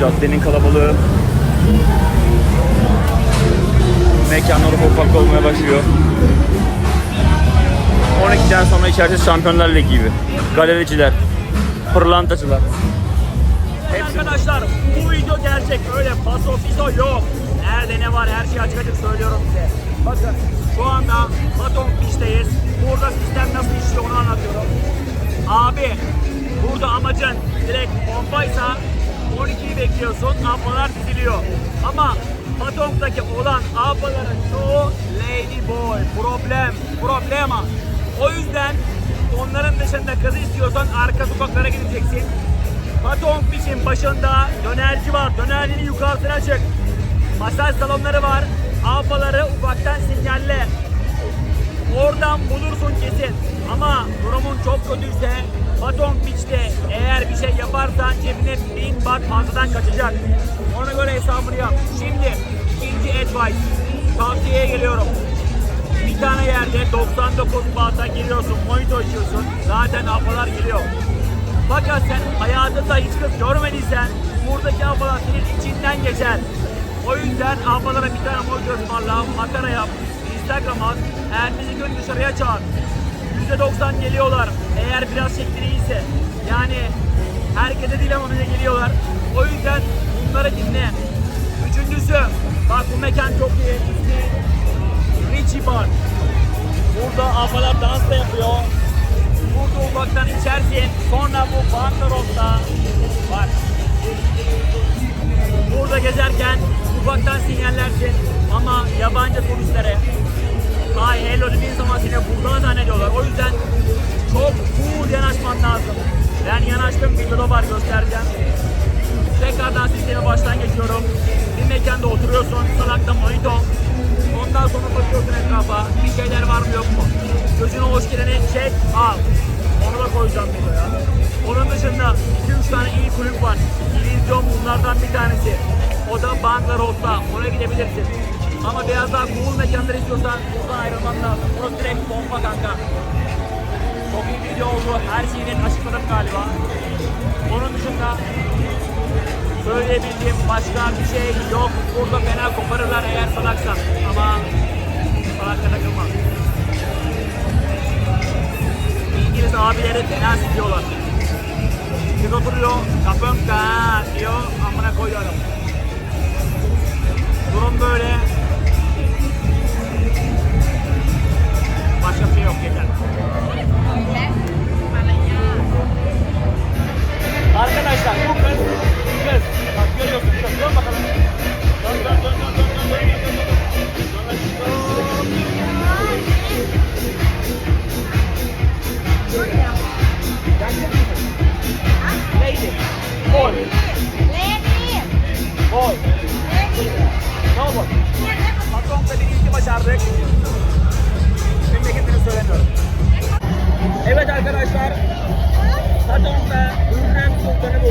Caddenin kalabalığı. Mekanlar ufak ufak olmaya başlıyor. 12'den sonra içerisi Şampiyonlar Ligi gibi. Galericiler, pırlantacılar. Arkadaşlar bu video gerçek. Öyle paso fiso yok. Nerede ne var her şeyi açık açık söylüyorum size. Bakın şu anda Baton Beach'teyiz. Burada sistem nasıl işliyor onu anlatıyorum. Abi burada amacın direkt pompaysa 12'yi bekliyorsun ablalar diziliyor. Ama Patong'daki olan ablaların çoğu lady boy, problem, problema. O yüzden onların dışında kızı istiyorsan arka sokaklara gideceksin. Patong Beach'in başında dönerci var. Dönercinin yukarısına çık. Masaj salonları var. Ablaları ufaktan sinyalle. Oradan bulursun kesin. Ama durumun çok kötüyse Patong Beach'te eğer bir şey yaparsan cebine bin bak fazladan kaçacak. Ona göre hesabını yap. Şimdi ikinci advice. Tavsiyeye geliyorum. Bir tane yerde 99 bahta giriyorsun, mojito içiyorsun. Zaten ablalar geliyor. Fakat sen hayatında hiç kız görmediysen buradaki ablalar senin içinden geçer. O yüzden ablalara bir tane mojito ısmarla, makara yap, Instagram at, ertesi gün dışarıya çağır. %90 geliyorlar eğer biraz şekli iyiyse. Yani herkese değil ama bize geliyorlar. O yüzden bunları dinle. Üçüncüsü, bak bu mekan çok iyi. Richie Bar. Burada ablalar dans da yapıyor. Burada ufaktan içersin. Sonra bu Bandaros'ta bak. Burada gezerken ufaktan sinyallersin. Ama yabancı turistlere Hi hello dediğin zaman seni burada zannediyorlar. O yüzden çok cool yanaşman lazım. Ben yanaştım videoda var göstereceğim. Tekrardan sisteme baştan geçiyorum. Bir mekanda oturuyorsun, salakta mojito. Ondan sonra bakıyorsun etrafa, bir şeyler var mı yok mu? Gözüne hoş geleni çek, al. Onu da koyacağım videoya. Onun dışında 2-3 tane iyi kulüp var. İllüzyon bunlardan bir tanesi. O da Bangaros'ta. Oraya gidebilirsin. Ama biraz daha cool mekanlar istiyorsan buradan ayrılman lazım. Burası direkt bomba kanka. Çok iyi video oldu. Her şeyi net açıkladım galiba. Onun dışında söyleyebildiğim başka bir şey yok. Burada fena koparırlar eğer salaksan. Ama salakla takılma. İngiliz abileri fena sikiyorlar. Kız oturuyor, kapım ka diyor, amına koyuyorum. Durum böyle. Başka şey yok yeter. Arkadaşlar bu kız, kız. Bak görüyorsun kız. Dön bakalım. Dön dön dön dön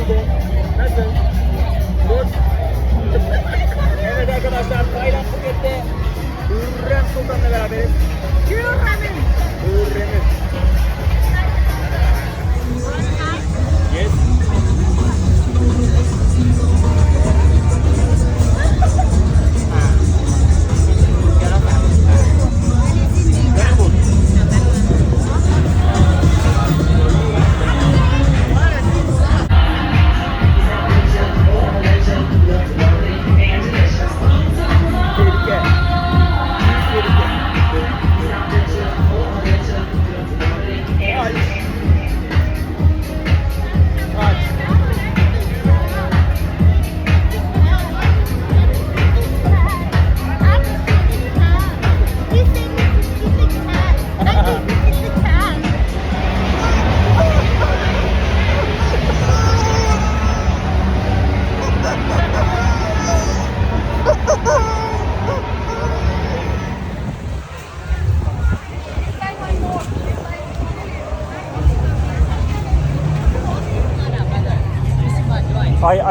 ಇದೆ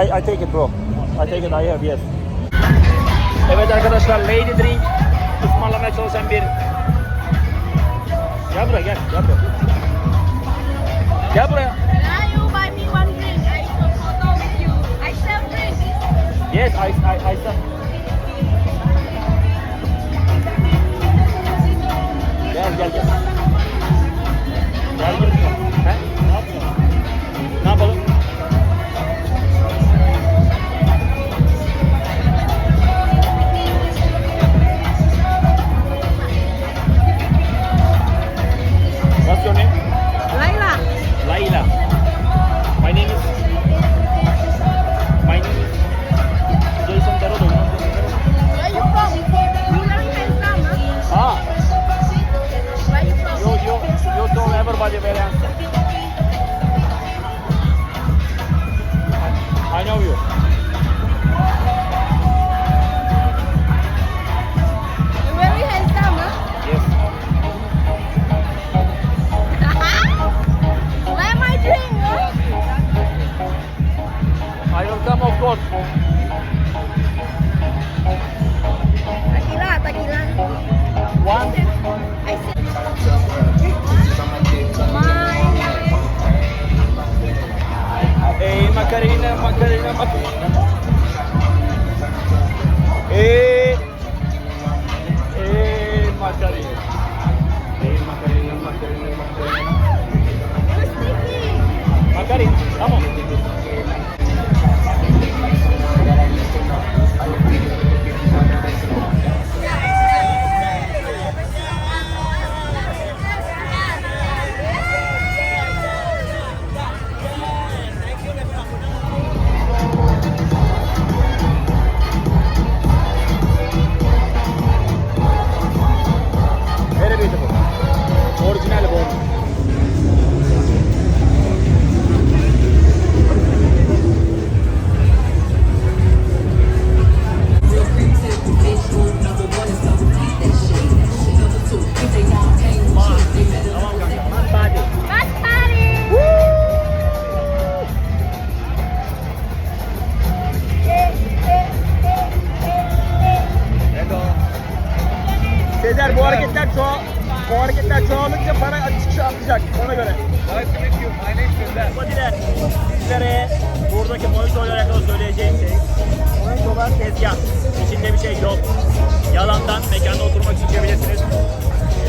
I, I, take it bro. I take it I have yes. Evet arkadaşlar Lady Drink ısmarlamaya çalışan bir Gel buraya gel gel buraya. Gel buraya. Now you buy me one drink. I take a photo with you. I sell drink. Yes, I, I, I Eh, eh, Macarena. Eh, Macarena, Macarena, Macarena. Macarena, vamos. Buradaki mojitoyla alakalı söyleyeceğim şey mojitolar tezgah. İçinde bir şey yok. Yalandan mekanda oturmak için içebilirsiniz.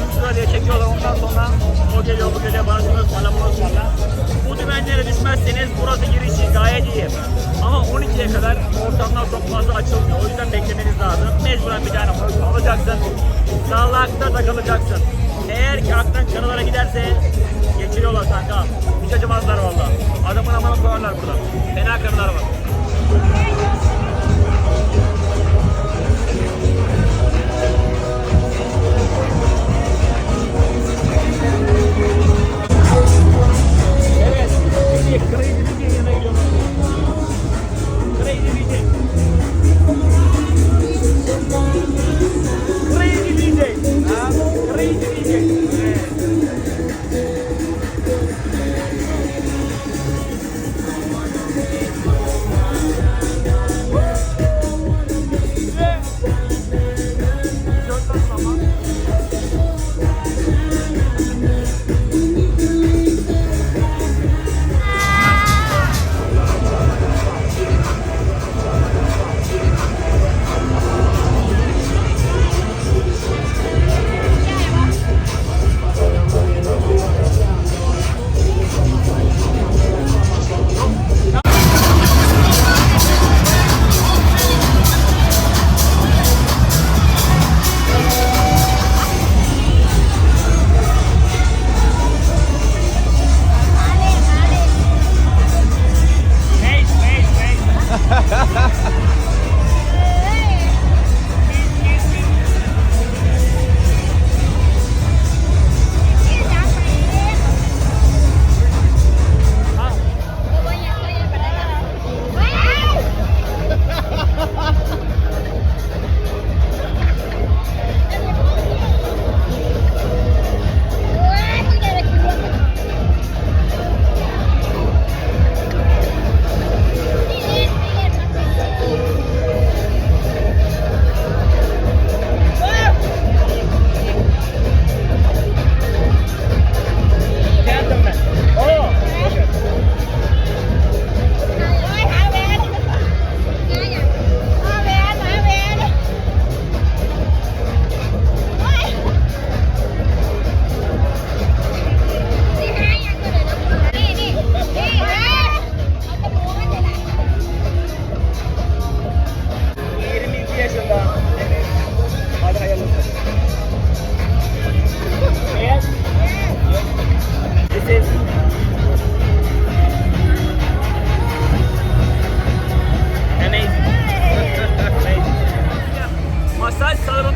100 lira diye çekiyorlar ondan sonra o geliyor bu geliyor bana şunu ısmarla bunu ısmarla. Bu dümenlere düşmezseniz burası girişi gayet iyi. Ama 12'ye kadar ortamlar çok fazla açılmıyor. O yüzden beklemeniz lazım. Mecburen bir tane alacaksın. Sağlıkta takılacaksın. Eğer ki aklın kanılara giderse geçiriyorlar kanka. Hiç acımazlar valla. Adamın amanı koyarlar burada. Fena karılar var.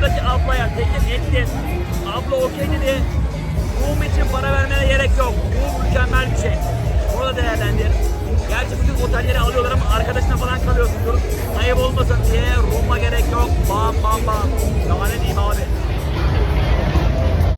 yanımdaki ablaya teklif ettim. Abla okey dedi. Mum için para vermeye gerek yok. Mum mükemmel bir şey. Bunu da değerlendir. Gerçi bütün otelleri alıyorlar ama arkadaşına falan kalıyorsun. Ayıp olmasın diye Rum'a gerek yok. Bam bam bam. Daha ne diyeyim abi.